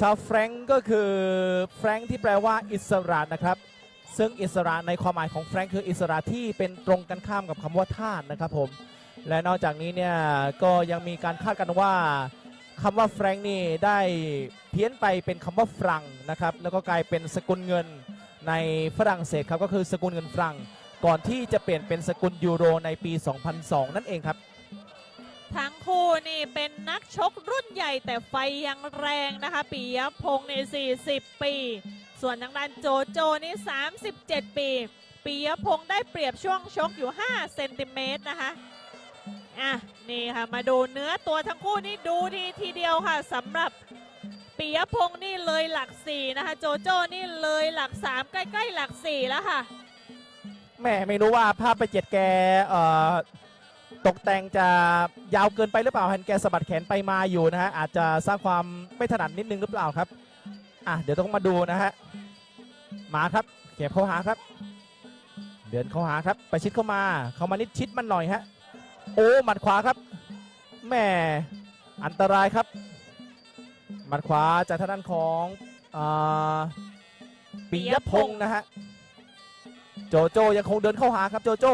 ชาวแฟรงก์ก็คือแฟรงก์ที่แปลว่าอิสระนะครับ ซึ่งอิสระในความหมายของแฟรงก์คืออิสระที่เป็นตรงกันข้ามกับคำว่าทาสนะครับผมและนอกจากนี้เนี่ยก็ยังมีการคาดกันว่าคำว่าแฟรงก์นี่ได้เพี้ยนไปเป็นคำว่าฟรังนะครับแล้วก็กลายเป็นสกุลเงินในฝรั่งเศสครับก็คือสกุลเงินฟรังก่อนที่จะเปลี่ยนเป็นสกุลยูโรในปี 2002 นั่นเองครับ ทั้งคู่นี่เป็นนักชกรุ่นใหญ่แต่ไฟยังแรงนะคะปียพงศ์นี่40 ปี ส่วนทางด้านโจโจนี่ 37 ปีปียพงศ์ได้เปรียบช่วงชกอยู่ 5 เซนติเมตรนะคะอะนี่ค่ะมาดูเนื้อตัวทั้งคู่นี่ดูดีทีเดียวค่ะสำหรับปียพงศ์นี่เลยหลัก4นะคะโจโจนี่เลยหลัก3ใกล้ๆหลัก4แล้วค่ะแหม่ไม่รู้ว่าภาพไปเจ็ดแกเอ่อ ตกแต่งจะยาวเกินไปหรือเปล่าเห็นแกสะบัดแขนไปมาอยู่นะฮะอาจจะสร้างความไม่ถนัดนิดนึงหรือเปล่าครับอะเดี๋ยวต้องมาดูนะฮะมาครับเก็บเข้าหาครับ เดินเข้าหาครับไปชิดเข้ามาเข้ามานิดชิดมันหน่อยฮะโอ้หมัดขวาครับแม่อันตรายครับหมัดขวาจากทางด้านของอปิยพงศ์นะฮะโจโจยังคงเดินเข้าหาครับโจโจ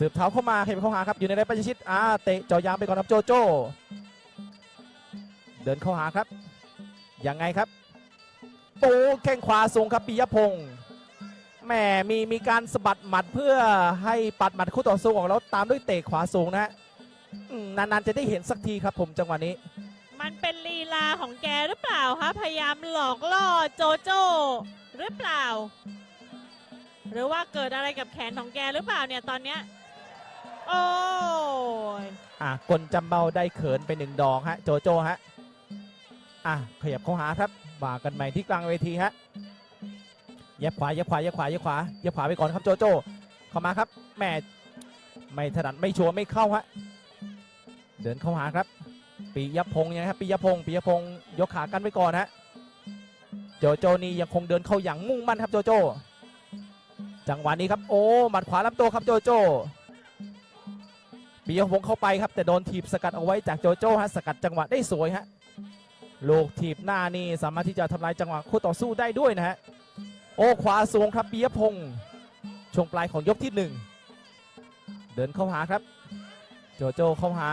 สืบเท้าเข้ามาเขยับเข้าหาครับอยู่ในระยะประชิดอ่าเตะเจ่อยางไปก่อนครับโจโจ เดินเข้าหาครับยังไงครับโอ้แข้งขวาสูงครับปิยพงศ์แหมมีมีการสะบัดหมัดเพื่อให้ปัดหมัดคู่ต่อสู้ออกแล้วตามด้วยเตะขวาสูงนะฮะอืมนานๆจะได้เห็นสักทีครับผมจังหวะนี้ มันเป็นลีลาของแกหรือเปล่าคะพยายามหลอกล่อโจโจ้หรือเปล่า หรือว่าเกิดอะไรกับแขนของแกหรือเปล่าเนี่ยตอนเนี้ย โอ้ยอะกลจำเบาได้เขินไปหนึ่งดอกฮะ โจโจฮะ อะขยับเข้าหาครับว่ากันใหม่ที่กลางเวทีฮะย็บขวาย็บขวาย็บขวาย็บขวาย็บขวาไปก่อนครับโจโจ เข้ามาครับแหม่ไม่ถนัดไม่ชัวร์ไม่เข้าฮะ เดินเข้าหาครับปิยพงศ์ยังไงครับปิยพงศ์ปิยพงศ์ยกขากันไว้ก่อนฮะ โจโจนี่ยังคงเดินเข้าอย่างมุ่งมั่นครับโจโจ จังหวะนี้ครับโอ้หมัดขวาลำตัวครับโจโจ ปียพงศ์เข้าไปครับ แต่โดนถีบสกัดเอาไว้จากโจโจ้ฮะสกัดจังหวะได้สวยฮะลูกถีบหน้านี่สามารถที่จะทำลายจังหวะคู่ต่อสู้ได้ด้วยนะฮะโอ้ขวาสูงครับปียพงศ์ช่วงปลายของยกที่หนึ่งเดินเข้าหาครับโจโจ้เข้าหา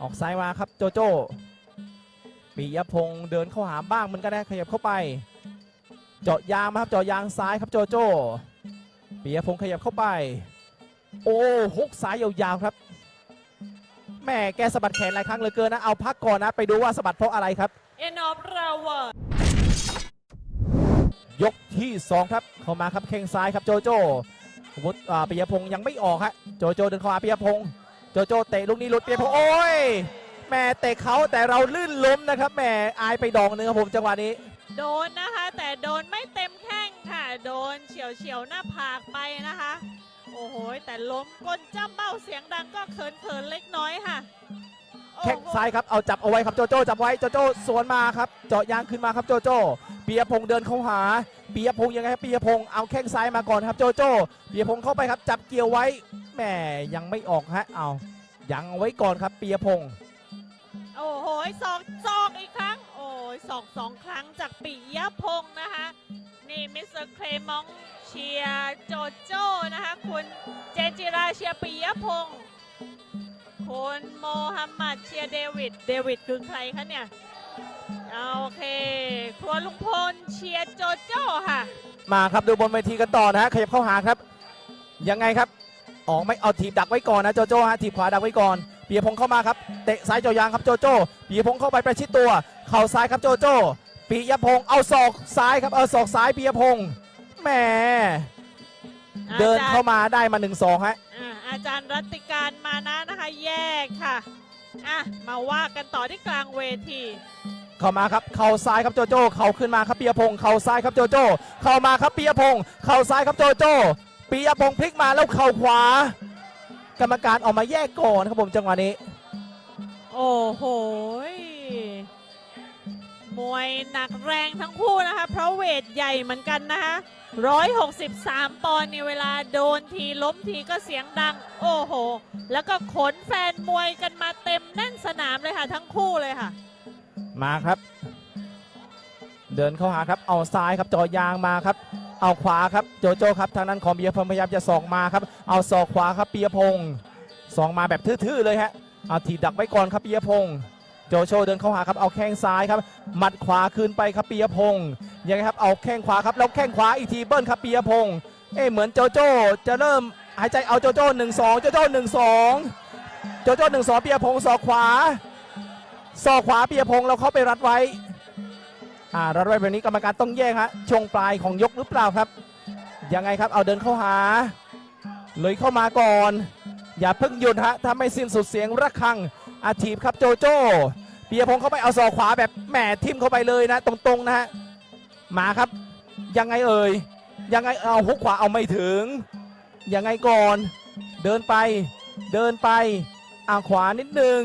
ออกซ้ายมาครับโจโจ้ปียพงศ์เดินเข้าหาบ้างเหมือนกันนะขยับเข้าไป เจาะยางมาครับเจาะยางซ้ายครับโจโจ้ปียพงศ์ขยับเข้าไป โอ้ฮุกซ้ายยาวๆครับ แม่แกสะบัดแขนหลายครั้งเหลือเกินนะ เอาพักก่อนนะ ไปดูว่าสะบัดเพราะอะไรครับเอ็นอฟราเวอร์ยกที่ 2 ครับ เข้ามาครับแข้งซ้ายครับโจโจ้วุฒิอ่าปิยพงศ์ยังไม่ออกฮะโจโจเดินเข้ามาปิยพงศ์โจโจเตะลูกนี้หลุดปิยพงศ์โอ้ยแม่เตะเขาแต่เราลื่นล้มนะครับแม่อายไปดองหนึงครับผมจังหวะนี้ โดนนะคะ แต่โดนไม่เต็มแข้งค่ะ โดนเฉียวเฉียวๆหน้าผากไปนะคะ โอ้โห แต่ล้มก้นจ้ำเบ้าเสียงดังก็เขินเขินๆเล็กน้อยค่ะโอ้โห แข้งซ้ายครับ เอาจับเอาไว้ครับโจโจ้จับไว้โจโจ้สวนมาครับ เจาะยางขึ้นมาครับโจโจ้ปียพงศ์เดินเข้าหาปียพงศ์ยังไงครับปียพงศ์เอาแข้งซ้ายมาก่อนครับโจโจ้ปียพงศ์เข้าไปครับ จับเกี่ยวไว้แหม่ยังไม่ออกฮะเอายังเอาไว้ก่อนครับปียพงศ์โอ้โหสองสองอีกครั้ง โอ้ยสองสองครั้งจากปิยพงศ์นะคะ นี่มิสเตอร์เคลมองเชียร์โจโจ้นะคะ คุณเจนจิราเชียร์ปิยพงศ์ คุณโมฮัมหมัดเชียร์เดวิด เดวิดคือใครคะเนี่ย โอเค ครัวลุงพลเชียร์โจโจ้ค่ะ มาครับดูบนเวทีกันต่อนะฮะขยับเข้าหาครับ ยังไงครับ ออกไม่เอาถีบดักไว้ก่อนนะโจโจ้ฮะถีบขวาดักไว้ก่อนปียพงศ์เข้ามาครับเตะซ้ายเจาะยางครับโจโจ้ปียพงศ์เข้าไปประชิดตัว เข่าซ้ายครับโจโจ้ปียพงศ์เอาศอกซ้ายครับเอาศอกซ้ายปียพงศ์แหมเดินเข้ามาได้มา1นสองฮะอ่าอาจารย์รัตติการมานะ นะคะแยกค่ะอะมาว่ากันต่อที่กลางเวทีเข้ามาครับ เข่าซ้ายครับโจโจ้ เข่าขึ้นมาครับปียพงศ์เข่าซ้ายครับโจโจ้ เข้ามาครับปียพงศ์เข่าซ้ายครับโจโจ้ปียพงศ์พลิกมาแล้วเข่าขวา กรรมการออกมาแยกก่อนครับผมจังหวะนี้ โอ้โหย มวยหนักแรงทั้งคู่นะคะ เพราะเวทใหญ่เหมือนกันนะคะ163 ปอนด์ในเวลาโดนทีล้มทีก็เสียงดัง โอ้โห แล้วก็ขนแฟนมวยกันมาเต็มแน่นสนามเลยค่ะ ทั้งคู่เลยค่ะ มาครับ เดินเข้าหาครับ เอาซ้ายครับเจอยางมาครับ เอาขวาครับโจโจ้ครับทางนั้นของเบียพงพยายามจะสอกมาครับ เอาศอกขวาครับเปียพงศ์สองมาแบบทื่อๆเลยฮะเอาถีบดักไว้ก่อนครับเปียพงศ์ โจโจเดินเข้าหาครับเอาแข้งซ้ายครับหมัดขวาคืนไปครับเปียพงศ์ยังไงครับเอาแข้งขวาครับแล้วแข้งขวาอีกทีเบิ้ลครับเปียพงศ์เอ๊เหมือนโจโจจะเริ่มหายใจเอาโจโจ้หนึ่งสองโจโจ้หนึ่งสองโจโจ้หนึ่งสองเปียพงศ์ศอกขวาศอกขวาเปียพงศ์เราเข้าไปรัดไว้อ่ารัดไว้แบบนี้กรรมการต้องแยกฮะช่วงปลายของยกหรือเปล่าครับยังไงครับเอาเดินเข้าหาเลยเข้ามาก่อน อย่าเพิ่งหยุดฮะถ้าไม่สิ้นสุดเสียงระฆัง อาทีบครับโจโจ้ปียพงศ์เข้าไปเอาศอกขวาแบบแหมทิ่มเข้าไปเลยนะ ตรงๆนะฮะมาครับ ยังไงเอ่ยยังไงเอาฮุกขวาเอาไม่ถึง ยังไงก่อน เดินไปเดินไปอ่าขวานิดนึง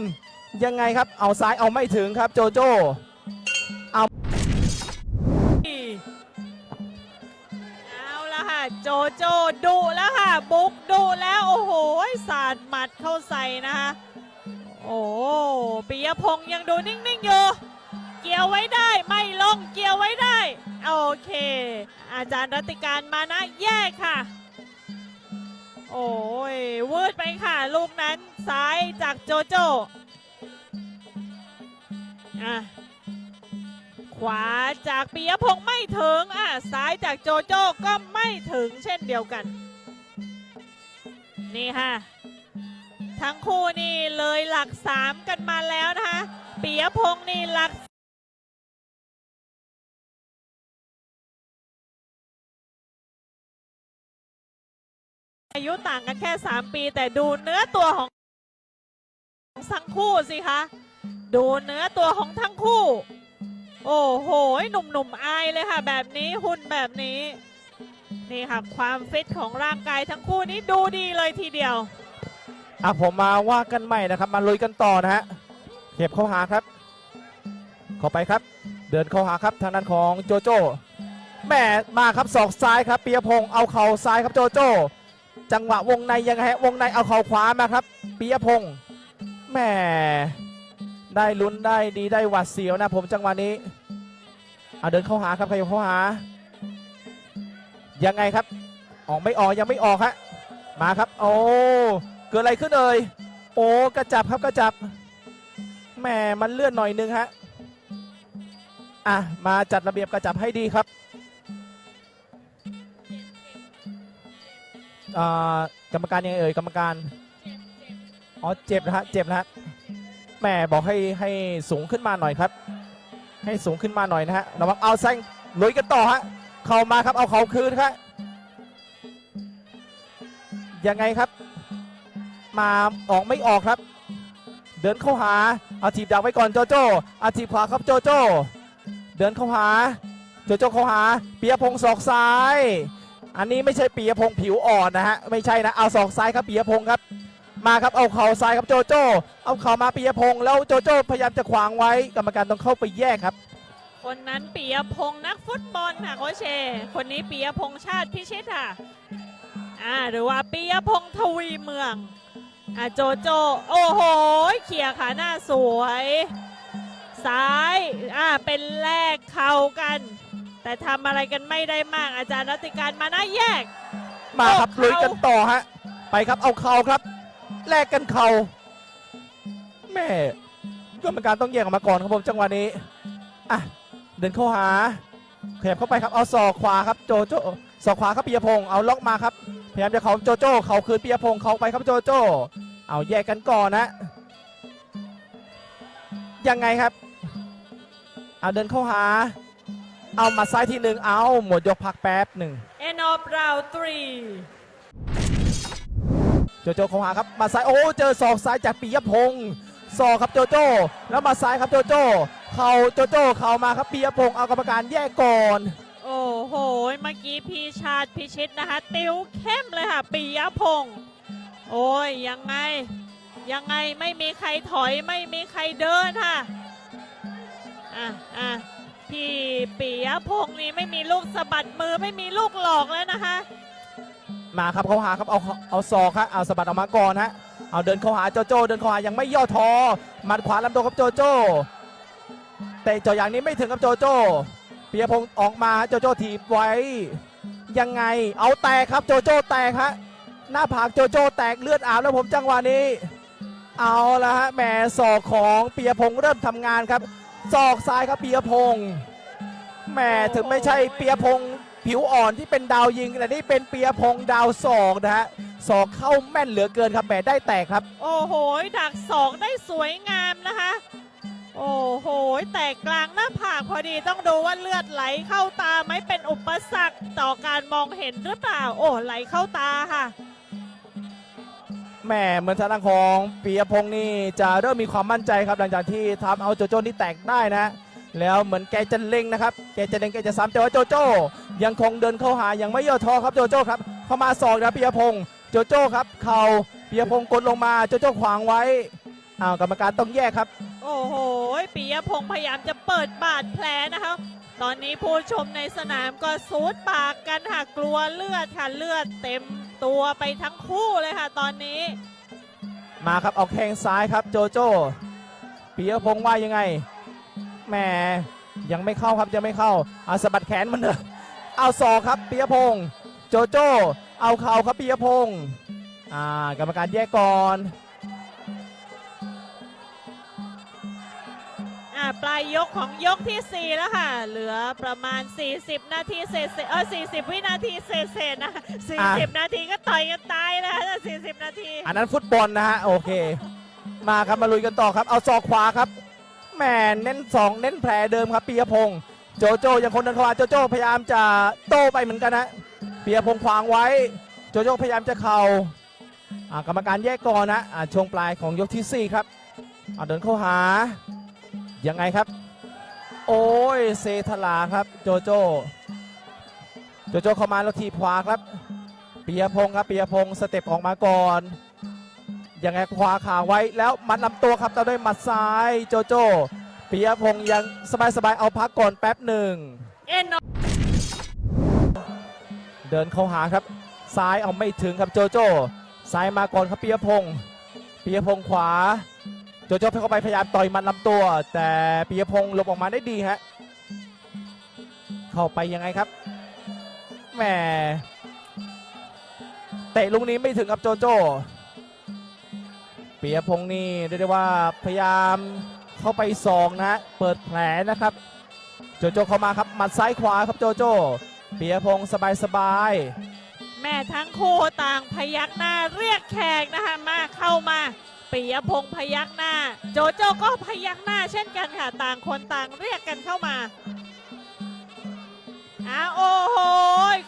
ยังไงครับเอาซ้ายเอาไม่ถึงครับโจโจ้เอาละค่ะโจโจดุแล้วค่ะบุกดุแล้วโอ้โหสาดหมัดเข้าใส่นะคะ โอ้ปิยพงษ์ยังดูนิ่งๆอยู่ เกี่ยวไว้ได้ไม่ลงเกี่ยวไว้ได้ โอเค อาจารย์รัติการมานะแยกค่ะ โอ้ยวืดไปค่ะ ลูกนั้นซ้ายจากโจโจอะขวาจากปิยพงษ์ไม่ถึง อะซ้ายจากโจโจ้ก็ไม่ถึงเช่นเดียวกัน นี่ค่ะ ทั้งคู่นี่เลยหลักสามกันมาแล้วนะคะปิยพงษ์นี่หลักอายุต่างกันแค่ 3 ปี แต่ดูเนื้อตัวของทั้งคู่สิคะ ดูเนื้อตัวของทั้งคู่ โอ้โห หนุ่มๆอายเลยค่ะ แบบนี้หุ่นแบบนี้ นี่ค่ะ ความฟิตของร่างกายทั้งคู่นี้ดูดีเลยทีเดียว อะผมมาว่ากันใหม่นะครับ มาลุยกันต่อนะฮะเข็บเข้าหาครับ เข้าไปครับ เดินเข้าหาครับทางด้านของโจโจ้แม่มาครับศอกซ้ายครับปียพงศ์เอาเข่าซ้ายครับโจโจ้จังหวะวงในยังไงฮะวงในเอาเข่าขวามาครับปียพงศ์แม่ได้ลุ้นได้ดีได้หวัดเสียวนะผมจังหวะนี้เอาเดินเข้าหาครับขยับเข้าหา ยังไงครับ ออกไม่ออกยังไม่ออกฮะมาครับ โอ้ เกิดอะไรขึ้นเอ่ยโอ้กระจับครับกระจับแหมมันเลื่อนหน่อยนึงฮะอะมาจัดระเบียบกระจับให้ดีครับอ่ากรรมการยังไงเอ่ยกรรมการอ๋อเจ็บนะฮะเจ็บนะฮะแหมบอกให้ให้สูงขึ้นมาหน่อยครับ ให้สูงขึ้นมาหน่อยนะฮะระวังเอาแซงลุยกันต่อฮะเข้ามาครับเอาเขาคืนครับยังไงครับ มาออกไม่ออกครับ เดินเข้าหาเอาทีบดักไว้ก่อนโจโจ้เอาทีบขวาครับโจโจ้เดินเข้าหาโจโจ้เข้าหาเปียพงศ์ศอกซ้าย อันนี้ไม่ใช่ปียพงศ์ผิวอ่อนนะฮะไม่ใช่นะเอาศอกซ้ายครับปียพงศ์ครับ มาครับเอาเข่าซ้ายครับโจโจ้เอาเข่ามาปียพงศ์แล้วโจโจ้พยายามจะขวางไว้กรรมการต้องเข้าไปแยกครับคนนั้นปิยพงษ์นักฟุตบอลค่ะโคเช คนนี้ปิยพงษ์ชาติพิชิตค่ะอ่าหรือว่าปิยพงษ์ทวีเมือง อ่าโจโจ โอ้โห เขี่ยขาหน้าสวย ซ้าย อ่าเป็นแลกเข่ากัน แต่ทำอะไรกันไม่ได้มาก อาจารย์รัติการมานะแยก มาครับโอ้ลุยเข่ากันต่อฮะ ไปครับเอาเข่าครับแลกกันเข่าแม่กรรมการต้องแยกออกมาก่อนครับผมจังหวะนี้อะเดินเข้าหาขยับเข้าไปครับเอาศอกขวาครับโจโจ้ศอกขวาครับปียพงศ์เอาล็อกมาครับพ ยายามจะเขาโจโจ้เขาคืนปียพงศ์เขาไปครับโจโจ้ เอาแยกกันก่อนนะ ยังไงครับ เอาเดินเข้าหา เอาหมาซ้ายทีหนึ่งเอาหมดยกพักแป๊บหนึ่ง End of round three โจโจ้เข้าหาครับมาซ้ายโอ้เจอศอกซ้ายจากปียพงศ์ศอกครับโจโจ้ แล้วมาซ้ายครับโจโจ้ เข่าโจโจ้เข่ามาครับปียพงศ์เอากรรมการแยกก่อนโอ้โห เมื่อกี้พี่ชาติพิชิตนะคะ ติวเข้มเลยค่ะปิยพงศ์โอ้ยยังไง ยังไงไม่มีใครถอยไม่มีใครเดินค่ะอะอะพี่ปิยพงศ์นี่ไม่มีลูกสะบัดมือไม่มีลูกหลอกแล้วนะคะ มาครับเขาหาครับเอาเอาศอกครับเอาสะบัดออกมาก่อนฮะเอาเดินเข้าหาโจโจ้เดินเข้าหายังไม่ย่อท้อหมัดขวาลำตัวครับโจโจ้เตะจ่ออย่างนี้ไม่ถึงครับโจโจ้ ปียพงศ์ออกมาโจโจ้ถีบไว้ ยังไงเอาแตกครับโจโจ้แตกฮะหน้าผากโจโจ้แตกเลือดอาบแล้วผมจังหวะนี้ เอาละฮะแหมศอกของเปียพงศ์เริ่มทำงานครับศอกซ้ายครับเปียพงศ์แหมถึงไม่ใช่เปียพงศ์ผิวอ่อนที่เป็นดาวยิงแต่นี่เป็นเปียพงศ์ดาวศอกนะฮะศอกเข้าแม่นเหลือเกินครับแหมได้แตกครับ โอ้โหดักสองได้สวยงามนะคะ โอ้โห แตกกลางหน้าผากพอดีต้องดูว่าเลือดไหลเข้าตาไหมเป็นอุปสรรคต่อการมองเห็นหรือเปล่า โอ้ไหลเข้าตาค่ะแหมเหมือนทางด้านของปียพงศ์นี่จะเริ่มมีความมั่นใจครับหลังจากที่ทำเอาโจโจ้นี่แตกได้นะ แล้วเหมือนแกจะเล็งนะครับแกจะเล็งแกจะซ้ำแต่ว่าโจโจ้ยังคงเดินเข้าหายังไม่ย่อท้อครับโจโจ้ครับเข้ามาสอกนะปียพงศ์โจโจ้ครับเข่าปียพงศ์กดลงมาโจโจ้ขวางไว้ อ้าวกรรมการต้องแยกครับ โอ้โหปิยพงศ์พยายามจะเปิดบาดแผลนะคะ ตอนนี้ผู้ชมในสนามก็ซูดปากกันค่ะกลัวเลือดค่ะเลือดเต็มตัวไปทั้งคู่เลยค่ะ ตอนนี้ มาครับเอาแข้งซ้ายครับโจโจ้ปียพงศ์ว่ายังไงแหมยังไม่เข้าครับยังไม่เข้าเอาสะบัดแขนมันเถอะเอาศอกครับปียพงศ์โจโจ้เอาเข่าครับปียพงศ์อ่ากรรมการแยกก่อน ปลายยกของยกที่ 4 แล้วค่ะ เหลือประมาณ 40 นาทีเศษๆเออ40 วินาทีเศษๆนะ 40 นาทีก็ต่อยกันตายแล้วถ้า40 นาที อันนั้นฟุตบอลนะฮะ โอเค มาครับมาลุยกันต่อครับ เอาศอกขวาครับแหมเน้นสองเน้นแผลเดิมครับปียพงศ์โจโจ้ยังคงเดินเข้ามาโจโจ้พยายามจะโต้ไปเหมือนกันนะปียพงศ์ขวางไว้ โจโจ้พยายามจะเข่าอ่ากรรมการแยกก่อนนะอ่าช่วงปลายของยกที่ 4 ครับเอาเดินเข้าหา ยังไงครับ โอ้ยเซทลาครับโจโจ้โจโจ้เข้ามาแล้วทีบขวาครับปียพงศ์ครับปียพงศ์สเต็ปออกมาก่อนยังไงขวาขาไว้แล้วมัดลำตัวครับต่อด้วยหมัดซ้ายโจโจ้ปียพงศ์ยังสบายๆเอาพักก่อนแป๊บหนึ่งเอ็นเดินเข้าหาครับ ซ้ายเอาไม่ถึงครับโจโจ้ซ้ายมาก่อนครับปียพงศ์ปียพงศ์ขวา โจโจ้เข้าไปพยายามต่อยมันลำตัว แต่ปียพงศ์หลบออกมาได้ดีฮะเข้าไปยังไงครับแหมเตะลูกนี้ไม่ถึงครับโจโจ้ปียพงศ์นี่เรียกได้ว่าพยายามเข้าไปสองนะเปิดแผลนะครับ โจโจ้เข้ามาครับหมัดซ้ายขวาครับโจโจ้ปียพงศ์สบายแม่ทั้งคู่ต่างพยักหน้าเรียกแขกนะคะมาเข้ามา ปิยพงศ์พยักหน้า โจโจ้ก็พยักหน้าเช่นกันค่ะ ต่างคนต่างเรียกกันเข้ามาอะโอ้โห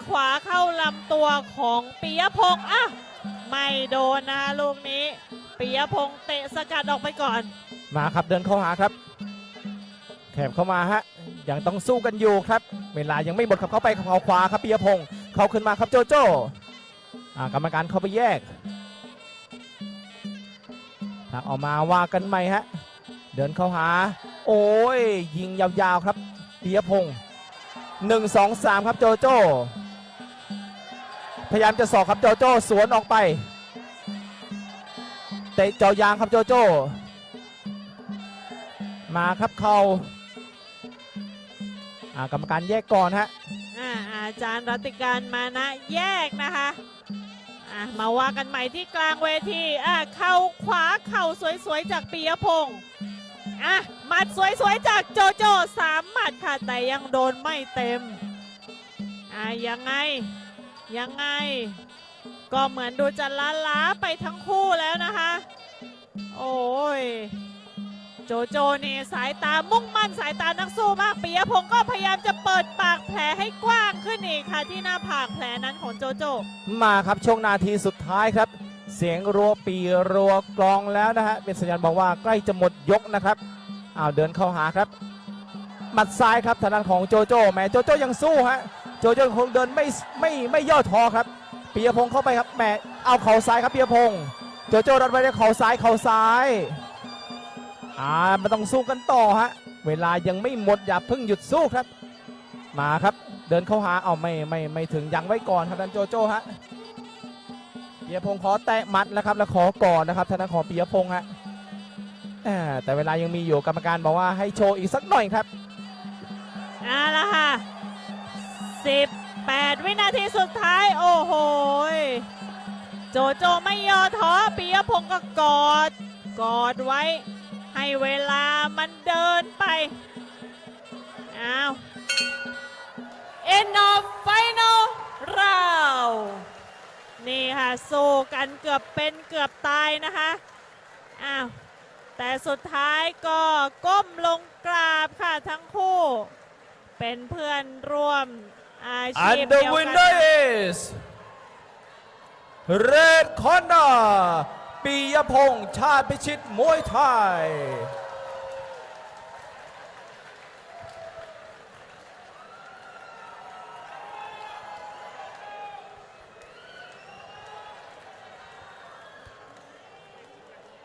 ขวาเข้าลำตัวของปิยพงศ์อะไม่โดนนะลูกนี้ปิยพงศ์เตะสกัดออกไปก่อน มาครับเดินเข้าหาครับแขบเข้ามาฮะยังต้องสู้กันอยู่ครับ เวลายังไม่หมดครับเข้าไปเขาขวาครับปียพงศ์เขาขึ้นมาครับโจโจ้อ่ากรรมการเข้าไปแยก ทางออกมาว่ากันใหม่ฮะ เดินเข้าหา โอ้ย ยิงยาวๆครับปียพงศ์หนึ่งสองสามครับโจโจ้ พยายามจะสอกครับโจโจ้สวนออกไปเตะเจอยางครับโจโจ้ มาครับเขา่ากรรมการแยกก่อนฮะอ่าอาจารย์รัติการมานะแยกนะคะ อะมาว่ากันใหม่ที่กลางเวทีอะเข่าขวาเข่าสวยๆจากปียพงศ์อะหมัดสวยๆจากโจโจสามหมัดค่ะแต่ยังโดนไม่เต็มอะยังไงยังไง ก็เหมือนดูจะล้าล้าๆไปทั้งคู่แล้วนะคะ โอ้ย โจโจนี่สายตามุ่งมั่นสายตานักสู้มากปียพงศ์ก็พยายามจะเปิดปากแผลให้กว้างขึ้นอีกค่ะที่หน้าผากแผลนั้นของโจโจ มาครับช่วงนาทีสุดท้ายครับ เสียงรัวปีรัวกลองแล้วนะฮะเป็นสัญญาณบอกว่าใกล้จะหมดยกนะครับอ้าวเดินเข้าหาครับหมัดซ้ายครับทางด้านของโจโจแหมโจโจยังสู้ฮะโจโจคงเดินไม่ไม่ไม่ย่อท้อครับปียพงศ์เข้าไปครับแหมเอาเข่าซ้ายครับปียพงศ์โจโจ้ดันไปด้วยเข่าซ้ายเข่าซ้าย อ่ามันต้องสู้กันต่อฮะ เวลายังไม่หมดอย่าเพิ่งหยุดสู้ครับ มาครับเดินเข้าหาเอาไม่ไม่ไม่ถึงยังไว้ก่อนครับท่านโจโจ้ฮะปียพงศ์ขอแตะมัดแล้วครับแล้วขอก่อนนะครับทางด้านของปียพงศ์ฮะแต่เวลายังมีอยู่กรรมการบอกว่าให้โชว์อีกสักหน่อยครับเอาละค่ะ18 วินาทีสุดท้ายโอ้โหโจโจไม่ย่อท้อปียพงศ์ก็กอดกอดไว้ ให้เวลามันเดินไป อ้าว end of final round นี่ค่ะสู้กันเกือบเป็นเกือบตายนะคะ อ้าว แต่สุดท้ายก็ก้มลงกราบค่ะทั้งคู่ เป็นเพื่อนร่วมอาชีพ And เดี the ยวกัน winner is Red Corner ปียพงษ์ชาติพิชิตมวยไทย